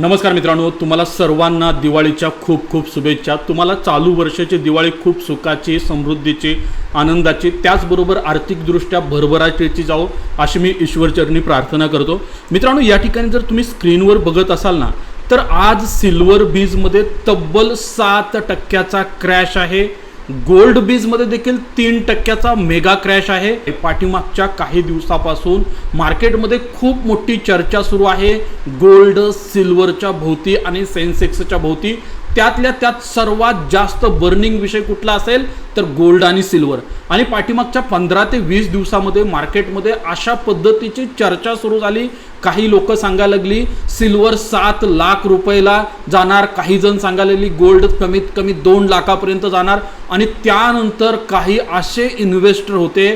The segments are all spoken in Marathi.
नमस्कार मित्रांनो तुम्हाला सर्वांना दिवाळीच्या खूप खूप शुभेच्छा. तुम्हाला चालू वर्षाची दिवाळी खूप सुखाची समृद्धीची आनंदाची त्याचबरोबर आर्थिकदृष्ट्या भरभराटीची जाओ अशी मी ईश्वरचरणी प्रार्थना करतो. मित्रांनो या ठिकाणी जर तुम्ही स्क्रीनवर बघत असाल ना तर आज सिल्वर बीजमध्ये तब्बल सात टक्क्याचा क्रॅश आहे. गोल्ड बीजमध्ये देखील तीन टक्क्याचा मेगा क्रॅश आहे. पाठीमागच्या काही दिवसापासून मार्केटमध्ये खूप मोठी चर्चा सुरू आहे. गोल्ड सिल्वरच्या भोवती आणि सेन्सेक्सच्या भोवती. त्यातल्या त्यात सर्वात जास्त बर्निंग विषय कुठला असेल? तर गोल्ड आणि सिल्वर. आणि पाठीमागच्या पंधरा ते वीस दिवसामध्ये मार्केटमध्ये अशा पद्धतीची चर्चा सुरू झाली. काही लोक सांगायला लागली सिल्वर सात लाख रुपयेला जाणार. काही जण सांगायला लागली गोल्ड कमीत कमी दोन लाखापर्यंत जाणार. आणि त्यानंतर काही असे इन्व्हेस्टर होते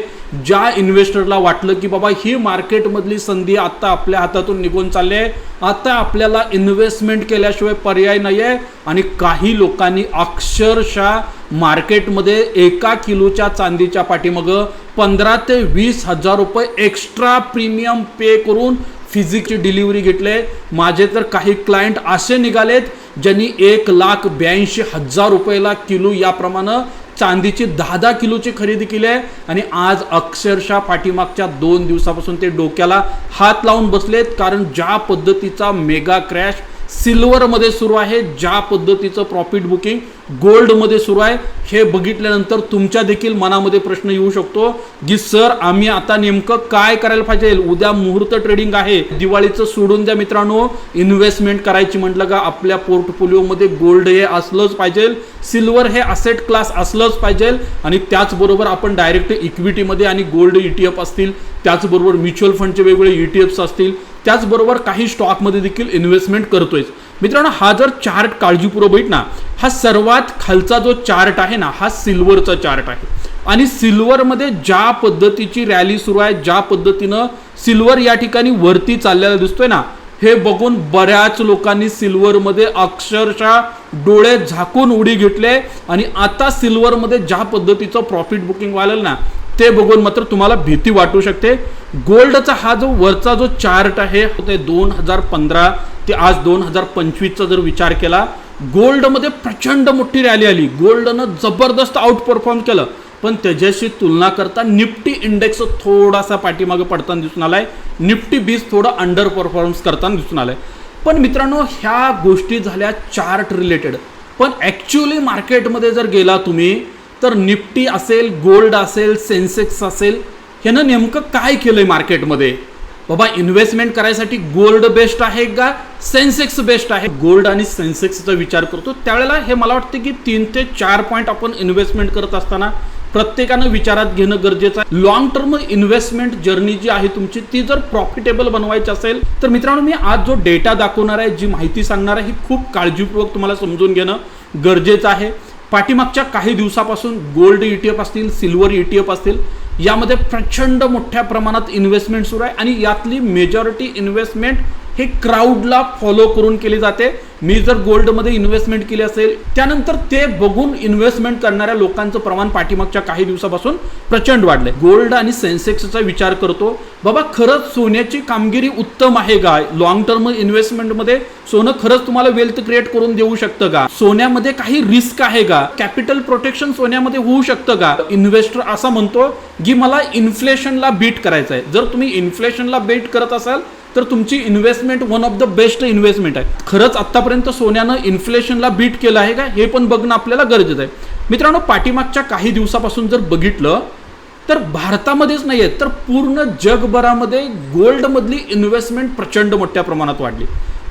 ज्या इन्व्हेस्टरला वाटलं की बाबा ही मार्केटमधली संधी आता आपल्या हातातून निघून चालली आहे. आता आपल्याला इन्व्हेस्टमेंट केल्याशिवाय पर्याय नाही आहे आणि काही लोकांनी अक्षरशः मार्केटमध्ये एका किलोच्या चांदीच्या पाठीमागं पंधरा ते वीस हजार रुपये एक्स्ट्रा प्रीमियम पे करून फिजिकची डिलिव्हरी घेतले. माझे तर काही क्लायंट असे निघालेत ज्यांनी एक लाख ब्याऐंशी हजार रुपयाला किलो याप्रमाणे चांदीची दहा दहा किलोची खरेदी केली आहे. आणि आज अक्षरशः पाठीमागच्या दोन दिवसापासून ते डोक्याला हात लावून बसलेत. कारण ज्या पद्धतीचा मेगा क्रॅश सिल्वरमध्ये सुरू आहे ज्या पद्धतीचं प्रॉफिट बुकिंग गोल्डमध्ये सुरू आहे. हे बघितल्यानंतर तुमच्या देखील मनामध्ये प्रश्न येऊ शकतो की सर आम्ही आता नेमकं काय करायला पाहिजे? उद्या मुहूर्त ट्रेडिंग आहे. दिवाळीचं सोडून द्या मित्रांनो. इन्व्हेस्टमेंट करायची म्हटलं का आपल्या पोर्टफोलिओमध्ये गोल्ड हे असलंच पाहिजे. सिल्वर हे असेट क्लास असलंच पाहिजे. आणि त्याचबरोबर आपण डायरेक्ट इक्विटीमध्ये आणि गोल्ड ई टी एफ असतील त्याचबरोबर म्युच्युअल फंडचे वेगवेगळे ई टी एफ्स असतील त्याचबरोबर काही स्टॉकमध्ये देखील इन्व्हेस्टमेंट करतोय मित्रांनो हा जर चार्ट काळजीपूर्वक बघितला हा सर्वात खालचा जो चार्ट आहे ना हा सिल्वरचा चार्ट आहे. आणि सिल्वरमध्ये ज्या पद्धतीची रॅली सुरू आहे ज्या पद्धतीनं सिल्वर या ठिकाणी वरती चाललेला दिसतोय ना हे बघून बऱ्याच लोकांनी सिल्वरमध्ये अक्षरशः डोळे झाकून उडी घेतले. आणि आता सिल्वरमध्ये ज्या पद्धतीचं प्रॉफिट बुकिंग व्हायला ना ते बघून मात्र तुम्हाला भीती वाटू शकते. गोल्डचा हा जो वरचा जो चार्ट आहे ते दोन हजार पंधरा ते आज दोन हजार पंचवीसचा जर विचार केला गोल्डमध्ये प्रचंड मोठी रॅली आली. गोल्डनं जबरदस्त आउट परफॉर्म केलं. पण त्याच्याशी तुलना करता निफ्टी इंडेक्स थोडासा पाठीमागे पडताना दिसून आलाय. निफ्टी बीस थोडं अंडर परफॉर्मन्स करताना दिसून आलाय. पण मित्रांनो ह्या गोष्टी झाल्या चार्ट रिलेटेड पण ॲक्च्युली मार्केटमध्ये जर गेला तुम्ही तर निफ्टी असेल गोल्ड असेल सेन्सेक्स असेल ह्यानं नेमकं काय केलं आहे मार्केटमध्ये बाबा इन्व्हेस्टमेंट करायसाठी गोल्ड बेस्ट आहे का? सेन्सेक्स बेस्ट आहे. गोल्ड आणि सेन्सेक्सचा विचार करतो त्यावेळेला हे मला वाटतं की तीन ते चार पॉईंट आपण इन्व्हेस्टमेंट करत असताना प्रत्येकानं विचारात घेणं गरजेचं आहे. लॉंग टर्म इन्व्हेस्टमेंट जर्नी जी आहे तुमची ती जर प्रॉफिटेबल बनवायची असेल तर मित्रांनो मी आज जो डेटा दाखवणार आहे जी माहिती सांगणार आहे ही खूप काळजीपूर्वक तुम्हाला समजून घेणं गरजेचं आहे. पाठीमागच्या काही दिवसापासून गोल्ड ई टी एफ असतील सिल्वर ई टी एफ असतील यामध्ये प्रचंड मोठ्या प्रमाणात इन्व्हेस्टमेंट सुरू आहे आणि यातली मेजॉरिटी इन्व्हेस्टमेंट हे क्राऊडला फॉलो करून केली जाते. मी जर गोल्डमध्ये इन्व्हेस्टमेंट केली असेल त्यानंतर ते बघून इन्व्हेस्टमेंट करणाऱ्या लोकांचं प्रमाण पाठीमागच्या काही दिवसापासून प्रचंड वाढलंय. गोल्ड आणि सेन्सेक्सचा विचार करतो बाबा खरंच सोन्याची कामगिरी उत्तम आहे का? लॉंग टर्म इन्व्हेस्टमेंटमध्ये सोनं खरंच तुम्हाला वेल्थ क्रिएट करून देऊ शकतं का? सोन्यामध्ये काही रिस्क आहे का? कॅपिटल प्रोटेक्शन सोन्यामध्ये होऊ शकतं का? इन्व्हेस्टर असा म्हणतो की मला इन्फ्लेशनला बीट करायचं आहे जर तुम्ही इन्फ्लेशनला बीट करत असाल तर तुमची investment one of the best investment आहे. खरंच आत्तापर्यंत सोन्यानं इन्फ्लेशनला बीट केलं आहे का? हे पण बघणं आपल्याला गरजेचं आहे. मित्रांनो पाठीमागच्या काही दिवसापासून जर बघितलं तर भारतामध्येच नाही आहे तर पूर्ण जगभरामध्ये गोल्डमधली इन्व्हेस्टमेंट प्रचंड मोठ्या प्रमाणात वाढली.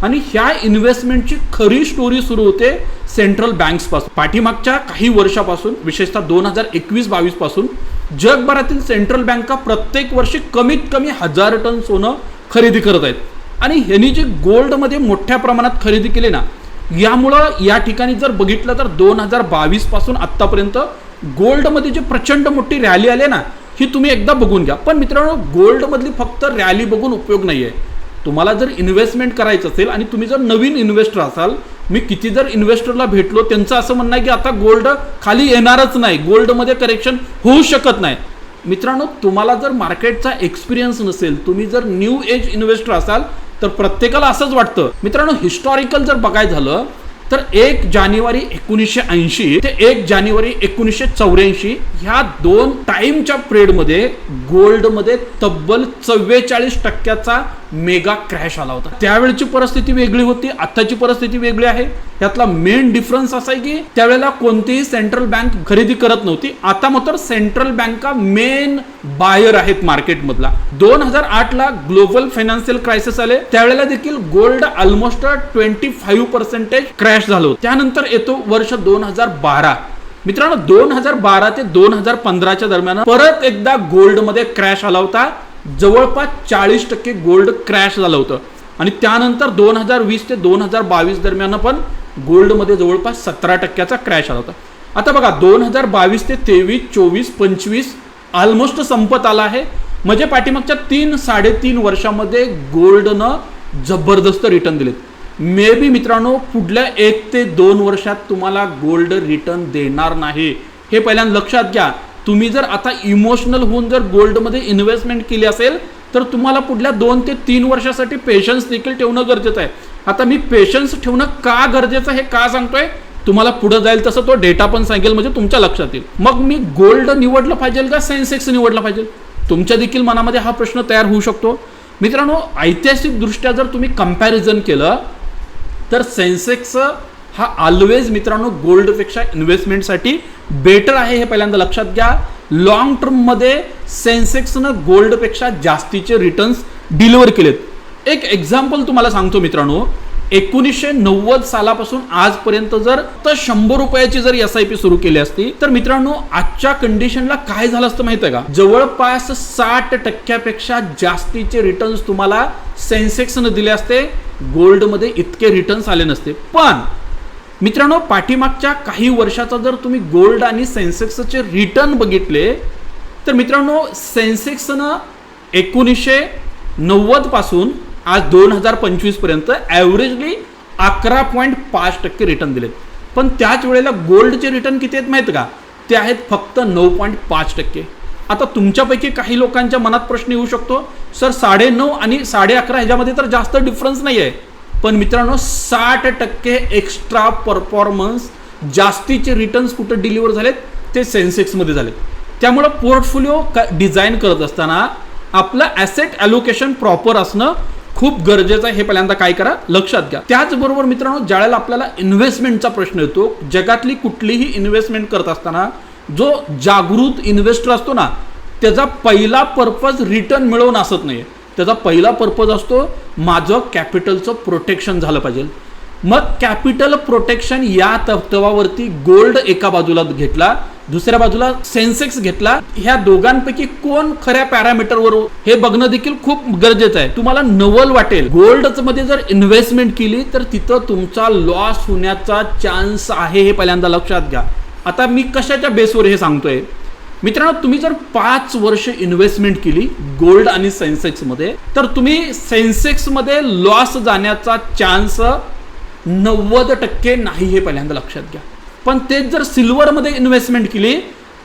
आणि ह्या इन्व्हेस्टमेंटची खरी स्टोरी सुरू होते सेंट्रल बँक्सपासून पाठीमागच्या काही वर्षापासून विशेषतः दोन हजार एकवीस बावीसपासून जगभरातील सेंट्रल बँका प्रत्येक वर्षी कमीत कमी हजार टन सोनं खरेदी करत आहेत. आणि ह्यांनी जे गोल्डमध्ये मोठ्या प्रमाणात खरेदी केली ना यामुळं या ठिकाणी जर बघितलं तर दोन हजार बावीसपासून आत्तापर्यंत गोल्डमध्ये जे प्रचंड मोठी रॅली आली ना ही तुम्ही एकदा बघून घ्या. पण मित्रांनो गोल्डमधली फक्त रॅली बघून उपयोग नाही आहे तुम्हाला जर इन्व्हेस्टमेंट करायचं असेल आणि तुम्ही जर नवीन इन्व्हेस्टर असाल मी किती जर इन्व्हेस्टरला भेटलो त्यांचं असं म्हणणं आहे की आता गोल्ड खाली येणारच नाही गोल्डमध्ये करेक्शन होऊ शकत नाही. मित्रांनो तुम्हाला जर मार्केटचा एक्सपिरियन्स नसेल तुम्ही जर न्यू एज इन्व्हेस्टर असाल तर प्रत्येकाला असंच वाटतं. मित्रांनो हिस्टॉरिकल जर बघायचं झालं तर एक जानेवारी एकोणीसशे ऐंशी ते एक जानेवारी एकोणीसशे चौऱ्याऐंशी ह्या दोन टाइमच्या पिरियडमध्ये गोल्डमध्ये तब्बल चव्वेचाळीस टक्क्याचा मेगा क्रॅश आला होता. त्यावेळची परिस्थिती वेगळी होती आताची परिस्थिती वेगळी आहे. यातला मेन डिफरन्स असा आहे की त्यावेळेला कोणतीही सेंट्रल बँक खरेदी करत नव्हती. आता मात्र सेंट्रल बँका मेन बायर आहेत मार्केटमधला दोन हजार आठ ला ग्लोबल फायनान्शियल क्रायसिस आले. त्यावेळेला देखील gold almost twenty five percentage crash झालं होतं. त्यानंतर येतो वर्ष दोन हजार बारा. मित्रांनो दोन हजार बारा ते दोन हजार पंधराच्या दरम्यान परत एकदा गोल्डमध्ये क्रॅश आला होता. जवळपास चाळीस टक्के गोल्ड क्रॅश झालं होतं. आणि त्यानंतर दोन हजार वीस ते दोन हजार बावीस दरम्यान पण गोल्डमध्ये जवळपास सतरा टक्क्याचा क्रॅश आला होता. आता बघा दोन हजार बावीस ते तेवीस चोवीस पंचवीस ऑलमोस्ट संपत आला आहे. म्हणजे पाठीमागच्या तीन साडेतीन वर्षामध्ये गोल्डनं जबरदस्त रिटर्न दिलेत. मे बी मित्रांनो पुढल्या एक ते दोन वर्षात तुम्हाला गोल्ड रिटर्न देणार नाही. हे पहिल्यांदा लक्षात घ्या. तुम्ही जर आता इमोशनल होऊन जर गोल्डमध्ये इन्व्हेस्टमेंट केली असेल तर तुम्हाला पुढल्या दोन ते तीन वर्षासाठी पेशन्स देखील ठेवणं गरजेचं आहे. आता मी पेशन्स ठेवणं का गरजेचं आहे हे का सांगतोय? तुम्हाला पुढे जाईल तसं तो डेटा पण सांगेल म्हणजे तुमच्या लक्षात येईल. मग मी गोल्ड निवडलं पाहिजे का सेन्सेक्स निवडलं पाहिजे? तुमच्या देखील मनामध्ये हा प्रश्न तयार होऊ शकतो. मित्रांनो ऐतिहासिकदृष्ट्या जर तुम्ही कंपॅरिझन केलं तर सेन्सेक्स हा ऑलवेज मित्रांनो गोल्डपेक्षा इन्व्हेस्टमेंटसाठी बेटर आहे हे पहिल्यांदा लक्षात घ्या. लॉंग टर्ममध्ये सेन्सेक्सनं गोल्डपेक्षा जास्तीचे रिटर्न्स डिलिव्हर केलेत. एक एक्झाम्पल तुम्हाला सांगतो मित्रांनो. एकोणीसशे नव्वद सालापासून आजपर्यंत जर तर शंभर रुपयाची जर एस आय पी सुरू केली असती तर मित्रांनो आजच्या कंडिशनला काय झालं असतं माहिती आहे का? जवळपास साठ टक्क्यापेक्षा जास्तीचे रिटर्न्स तुम्हाला सेन्सेक्सनं दिले असते. गोल्डमध्ये इतके रिटर्न्स आले नसते. पण मित्रांनो पाठीमागच्या काही वर्षाचा जर तुम्ही गोल्ड आणि सेन्सेक्सचे रिटर्न बघितले तर मित्रांनो सेन्सेक्सनं एकोणीसशे नव्वदपासून आज दोन हजार पंचवीसपर्यंत ॲव्हरेजली अकरा पॉईंट पाच टक्के रिटर्न दिलेत. पण त्याच वेळेला गोल्डचे रिटर्न किती आहेत माहीत का? ते आहेत फक्त नऊ पॉईंट पाच टक्के. आता तुमच्यापैकी काही लोकांच्या मनात प्रश्न येऊ शकतो सर साडे नऊ आणि साडे अकरा ह्याच्यामध्ये तर जास्त डिफरन्स नाही आहे पण मित्रांनो साठ टक्के एक्स्ट्रा परफॉर्मन्स जास्तीचे रिटर्न्स कुठं डिलिव्हर झालेत? ते सेन्सेक्समध्ये झालेत. त्यामुळं पोर्टफोलिओ क डिझाईन करत असताना आपलं ॲसेट ॲलोकेशन प्रॉपर असणं खूप गरजेचं आहे. हे पहिल्यांदा काय करा? लक्षात घ्या. त्याचबरोबर मित्रांनो ज्यावेळेला आपल्याला इन्व्हेस्टमेंटचा प्रश्न येतो जगातली कुठलीही इन्व्हेस्टमेंट करत असताना जो जागृत इन्व्हेस्टर असतो ना त्याचा पहिला पर्पज रिटर्न मिळवून असत नाही त्याचा पहिला पर्पज असतो माझं कॅपिटलचं प्रोटेक्शन झालं पाहिजे. मग कॅपिटल प्रोटेक्शन या तत्वावरती गोल्ड एका बाजूला घेतला दुसऱ्या बाजूला सेन्सेक्स घेतला. ह्या दोघांपैकी कोण खऱ्या पॅरामीटरवर हे बघणं देखील खूप गरजेचं आहे. तुम्हाला नवल वाटेल. गोल्डमध्ये जर इन्व्हेस्टमेंट केली तर तिथं तुमचा लॉस होण्याचा चान्स आहे हे पहिल्यांदा लक्षात घ्या. आता मी कशाच्या बेसवर हे सांगतोय? मित्रांनो तुम्ही जर पाच वर्ष इन्व्हेस्टमेंट केली गोल्ड आणि सेन्सेक्समध्ये तर तुम्ही सेन्सेक्समध्ये लॉस जाण्याचा चान्स नव्वद टक्के नाही हे पहिल्यांदा लक्षात घ्या. पण तेच जर सिल्वरमध्ये इन्व्हेस्टमेंट केली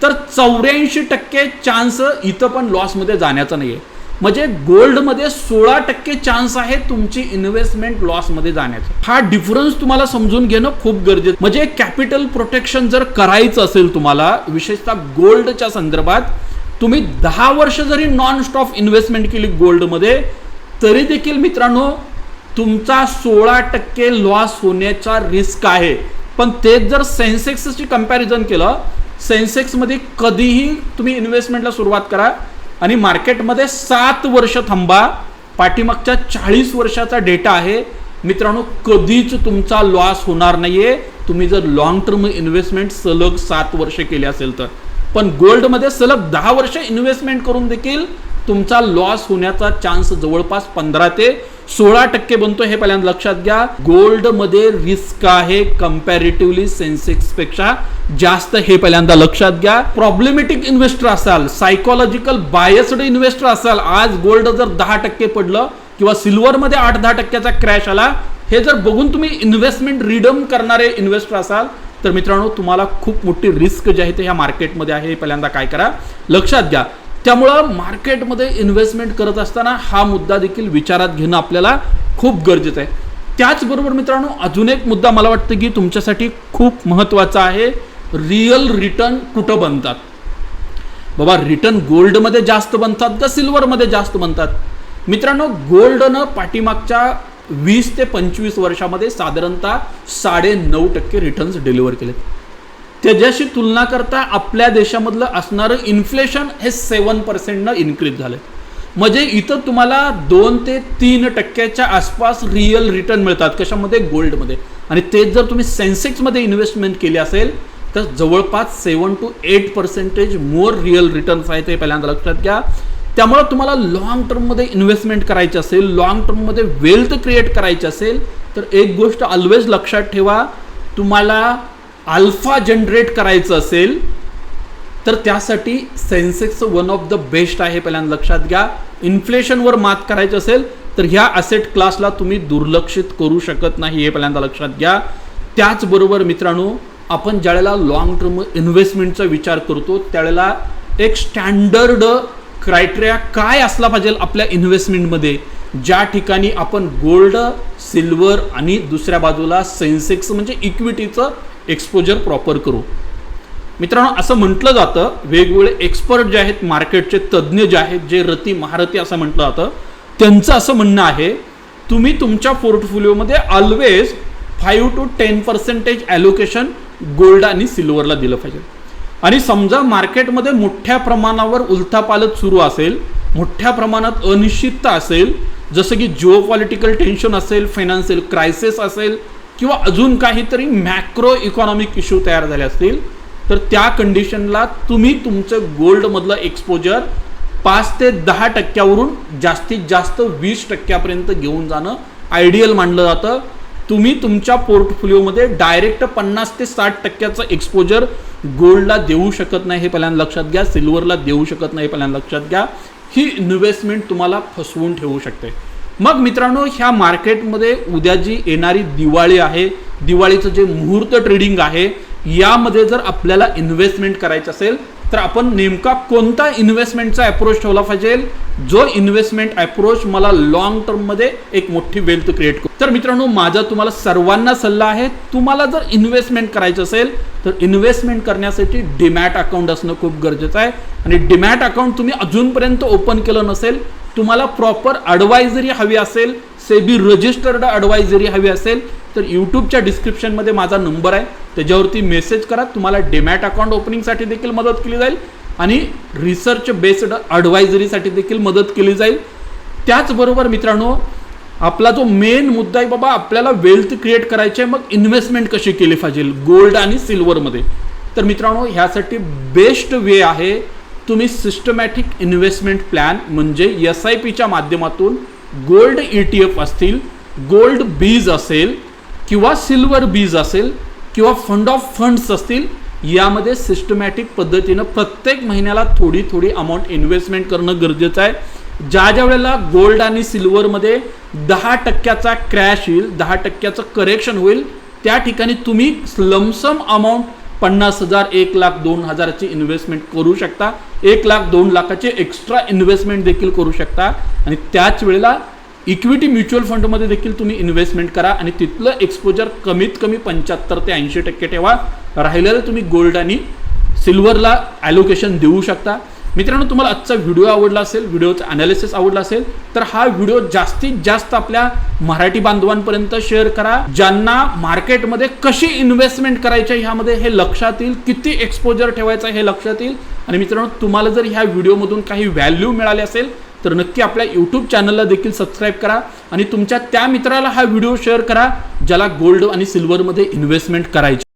तर चौऱ्याऐंशी टक्के चान्स इथं पण लॉसमध्ये जाण्याचा नाही आहे म्हणजे गोल्डमध्ये सोळा टक्के चान्स आहे तुमची इन्व्हेस्टमेंट लॉसमध्ये जाण्याचा. हा डिफरन्स तुम्हाला समजून घेणं खूप गरजेचं. म्हणजे कॅपिटल प्रोटेक्शन जर करायचं असेल तुम्हाला विशेषतः गोल्डच्या संदर्भात तुम्ही दहा वर्ष जरी नॉन स्टॉप इन्व्हेस्टमेंट केली गोल्डमध्ये तरी देखील मित्रांनो तुमचा सोळा टक्के लॉस होण्याचा रिस्क आहे. पण तेच जर सेन्सेक्सची कंपॅरिझन केलं सेन्सेक्समध्ये कधीही तुम्ही इन्व्हेस्टमेंटला सुरुवात करा आणि मार्केटमध्ये सात वर्ष थांबा. पाठीमागच्या चाळीस वर्षाचा डेटा आहे. मित्रांनो कधीच तुमचा लॉस होणार नाहीये. तुम्ही जर लॉंग टर्म इन्व्हेस्टमेंट सलग सात वर्ष केले असेल तर. पण गोल्डमध्ये सलग दहा वर्ष इन्व्हेस्टमेंट करून देखील तुमचा लॉस होण्याचा चान्स जवळपास पंधरा ते सोळा टक्के बनतो हे पहिल्यांदा लक्षात घ्या. गोल्डमध्ये रिस्क आहे कम्पॅरेटिव्हली सेन्सेक्सपेक्षा जास्त हे पहिल्यांदा लक्षात घ्या. प्रॉब्लेमेटिक इन्व्हेस्टर असाल सायकोलॉजिकल बायस्ड इन्व्हेस्टर असाल आज गोल्ड जर दहा टक्के पडलं किंवा सिल्वरमध्ये आठ दहा टक्क्याचा क्रॅश आला हे जर बघून तुम्ही इन्व्हेस्टमेंट रिडम करणारे इन्व्हेस्टर असाल तर मित्रांनो तुम्हाला खूप मोठी रिस्क जी आहे ते ह्या मार्केटमध्ये आहे. हे पहिल्यांदा काय करा? लक्षात घ्या. त्यामुळं मार्केटमध्ये इन्व्हेस्टमेंट करत असताना हा मुद्दा देखील विचारात घेणं आपल्याला खूप गरजेचं आहे. त्याचबरोबर मित्रांनो अजून एक मुद्दा मला वाटतं की तुमच्यासाठी खूप महत्त्वाचा आहे. रिअल रिटर्न कुठं बनतात? बाबा रिटर्न गोल्डमध्ये जास्त बनतात का सिल्वरमध्ये जास्त बनतात? मित्रांनो गोल्डनं पाठीमागच्या वीस ते पंचवीस वर्षामध्ये साधारणतः साडे नऊ टक्के रिटर्न्स डिलिव्हर केलेत. त्याच्याशी तुलना करता आपल्या देशामधलं असणारं इन्फ्लेशन हे सेवन पर्सेंटनं इन्क्रीज झालं म्हणजे इथं तुम्हाला दोन ते तीन टक्क्याच्या आसपास रिअल रिटर्न मिळतात. कशामध्ये? गोल्डमध्ये आणि तेच जर तुम्ही सेन्सेक्समध्ये इन्व्हेस्टमेंट केली असेल तर जवळपास seven to eight percentage more real returns आहेत हे पहिल्यांदा लक्षात घ्या. त्यामुळं तुम्हाला लॉंग टर्ममध्ये इन्व्हेस्टमेंट करायची असेल लॉंग टर्ममध्ये वेल्थ क्रिएट करायची असेल तर एक गोष्ट ऑलवेज लक्षात ठेवा. तुम्हाला अल्फा जनरेट करायचं असेल तर त्यासाठी Sensex one of the best आहे पहिल्यांदा लक्षात घ्या. इन्फ्लेशनवर मात करायचं असेल तर ह्या असेट क्लासला तुम्ही दुर्लक्षित करू शकत नाही हे पहिल्यांदा लक्षात घ्या. त्याचबरोबर मित्रांनो आपण ज्यावेळेला लॉंग टर्म इन्व्हेस्टमेंटचा विचार करतो त्यावेळेला एक स्टँडर्ड क्रायटेरिया काय असला पाहिजे आपल्या इन्व्हेस्टमेंटमध्ये ज्या ठिकाणी आपण गोल्ड सिल्वर आणि दुसऱ्या बाजूला सेन्सेक्स म्हणजे इक्विटीचं एक्सपोजर प्रॉपर करू. मित्रांनो असं म्हटलं जातं वेगवेगळे एक्सपर्ट जे आहेत मार्केटचे तज्ज्ञ जे आहेत जे रती महारथी असं म्हटलं जातं त्यांचं असं म्हणणं आहे तुम्ही तुमच्या पोर्टफोलिओमध्ये always five to ten percentage allocation gold आणि सिल्वरला दिलं पाहिजे. आणि समजा मार्केटमध्ये मोठ्या प्रमाणावर उलथापालत सुरू असेल मोठ्या प्रमाणात अनिश्चितता असेल जसं की जिओ पॉलिटिकल टेन्शन असेल फायनान्शियल क्रायसिस असेल किंवा अजून काहीतरी मॅक्रो इकॉनॉमिक इश्यू तयार झाले असतील तर त्या कंडिशनला तुम्ही तुमचं गोल्डमधलं एक्सपोजर पाच ते दहा टक्क्यावरून जास्तीत जास्त वीस टक्क्यापर्यंत घेऊन जाणं आयडियल मानलं जातं. तुम्ही तुमच्या पोर्टफोलिओमध्ये डायरेक्ट पन्नास ते साठ टक्क्याचं एक्सपोजर गोल्डला देऊ शकत नाही हे पहिल्यांदा लक्षात घ्या सिल्वरला देऊ शकत नाही हे पहिल्यांदा लक्षात घ्या. ही इन्व्हेस्टमेंट तुम्हाला फसवून ठेवू शकते. मग मित्रांनो ह्या मार्केटमध्ये उद्या जी येणारी दिवाळी आहे दिवाळीचं जे मुहूर्त ट्रेडिंग आहे यामध्ये जर आपल्याला इन्व्हेस्टमेंट करायचं असेल तर आपण नेमका कोणता इन्व्हेस्टमेंटचा अप्रोच ठेवला पाहिजे? जो इन्व्हेस्टमेंट अप्रोच मला लॉंग टर्ममध्ये एक मोठी वेल्थ क्रिएट करू. तर मित्रांनो माझा तुम्हाला सर्वांना सल्ला आहे तुम्हाला जर इन्व्हेस्टमेंट करायचं असेल तर इन्व्हेस्टमेंट करण्यासाठी डिमॅट अकाउंट असणं खूप गरजेचं आहे. आणि डिमॅट अकाउंट तुम्ही अजूनपर्यंत ओपन केलं नसेल तुम्हाला प्रॉपर ॲडवायझरी हवी असेल सेबी रजिस्टर्ड ॲडवायझरी हवी असेल तर यूट्यूबच्या डिस्क्रिप्शनमध्ये माझा नंबर आहे. त्याच्यावरती मेसेज करा. तुम्हाला डेमॅट अकाउंट ओपनिंगसाठी देखील मदत केली जाईल आणि रिसर्च बेस्ड ॲडवायझरीसाठी देखील मदत केली जाईल. त्याचबरोबर मित्रांनो आपला जो मेन मुद्दा आहे बाबा आपल्याला वेल्थ क्रिएट करायची आहे मग इन्व्हेस्टमेंट कशी केली पाहिजे? गोल्ड आणि सिल्वरमध्ये तर मित्रांनो ह्यासाठी बेस्ट वे आहे तुम्ही सिस्टमॅटिक इन्व्हेस्टमेंट प्लॅन म्हणजे एस आय पीच्या माध्यमातून गोल्ड ई टी एफ असतील गोल्ड बीज असेल किंवा सिल्वर बीज असेल किंवा फंड ऑफ फंड्स असतील यामध्ये सिस्टमॅटिक पद्धतीनं प्रत्येक महिन्याला थोडी थोडी अमाऊंट इन्व्हेस्टमेंट करणं गरजेचं आहे. ज्या ज्या वेळेला गोल्ड आणि सिल्वरमध्ये दहा टक्क्याचा क्रॅश येईल दहा टक्क्याचं करेक्शन होईल त्या ठिकाणी तुम्ही लमसम अमाऊंट पन्नास हजार एक लाख दोन हजाराची इन्व्हेस्टमेंट करू शकता. एक लाख दोन लाखाचे एक्स्ट्रा इन्व्हेस्टमेंट देखील करू शकता. आणि त्याच वेळेला इक्विटी म्युच्युअल फंडमध्ये देखील तुम्ही इन्व्हेस्टमेंट करा. आणि तिथलं एक्सपोजर कमीत कमी पंच्याहत्तर ते ऐंशी टक्के ठेवा. राहिलेलं तुम्ही गोल्ड आणि सिल्वरला ॲलोकेशन देऊ शकता. मित्रांनो तुम्हाला आजचा व्हिडिओ आवडला असेल व्हिडिओचं अनालिसिस आवडला असेल तर हा व्हिडिओ जास्तीत जास्त आपल्या मराठी बांधवांपर्यंत शेअर करा. ज्यांना मार्केटमध्ये कशी इन्व्हेस्टमेंट करायची ह्यामध्ये हे लक्षात येईल किती एक्सपोजर ठेवायचं हे लक्षात येईल. आणि मित्रांनो तुम्हाला जर ह्या व्हिडिओमधून काही व्हॅल्यू मिळाली असेल तर नक्की आपल्या यूट्यूब चॅनलला देखील सबस्क्राईब करा. आणि तुमच्या त्या मित्राला हा व्हिडिओ शेअर करा ज्याला गोल्ड आणि सिल्वरमध्ये इन्व्हेस्टमेंट करायची